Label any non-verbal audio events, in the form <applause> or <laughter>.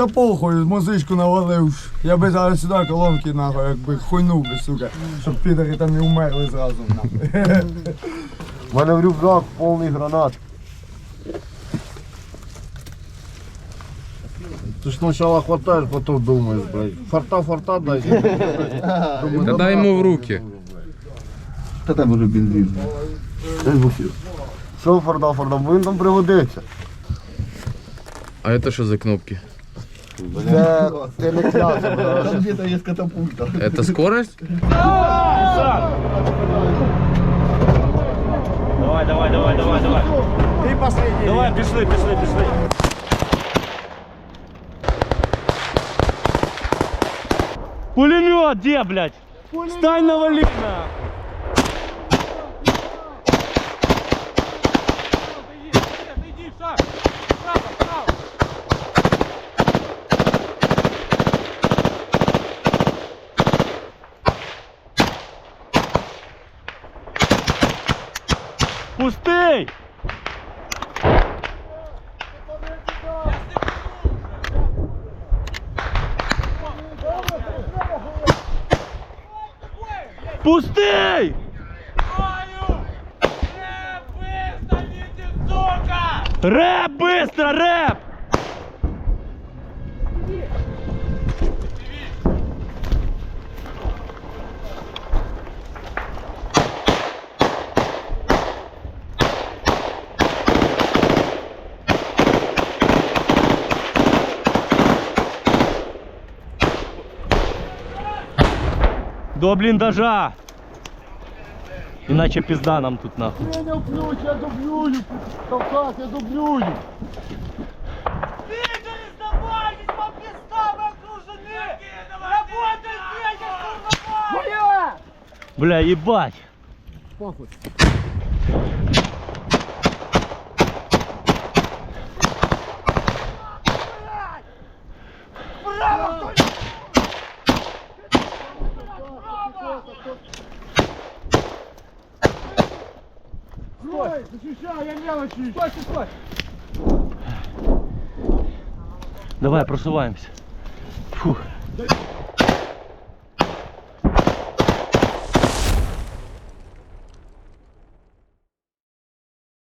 Та похуй, музичку навалив. Я би зараз сюди колонки нахуй, якби хуйнув би, сука, щоб підари там не вмерли зразу нахуй. У мене в рюкзак повний гранат. Ти ж спочатку хватаєш, потім думаєш, блядь. Фарта, фарта дай. <laughs> Та дай йому в руки. Та тебе вже бензин. Дай бухів. Що фарда, фарда, він там пригодиться. А это що за кнопки? Це ти не кляться, блядь. Там где-то есть катапульта. Это скорость? Давай, давай, давай, давай, давай. Ти последній. Давай, пішли, пішли, пішли. Пулемет где, блядь? Стань на валина. Пустий! Пустий! Рэп, быстро, рэп! До бліндажа! Іначе пізда нам тут нахуй. Я не вплюсь, я дублюю. Кавказ, я дублюю. Бля, ебать! Стой, защищай, я мелочи. Стой, стой. Давай, просуваемся. Фух.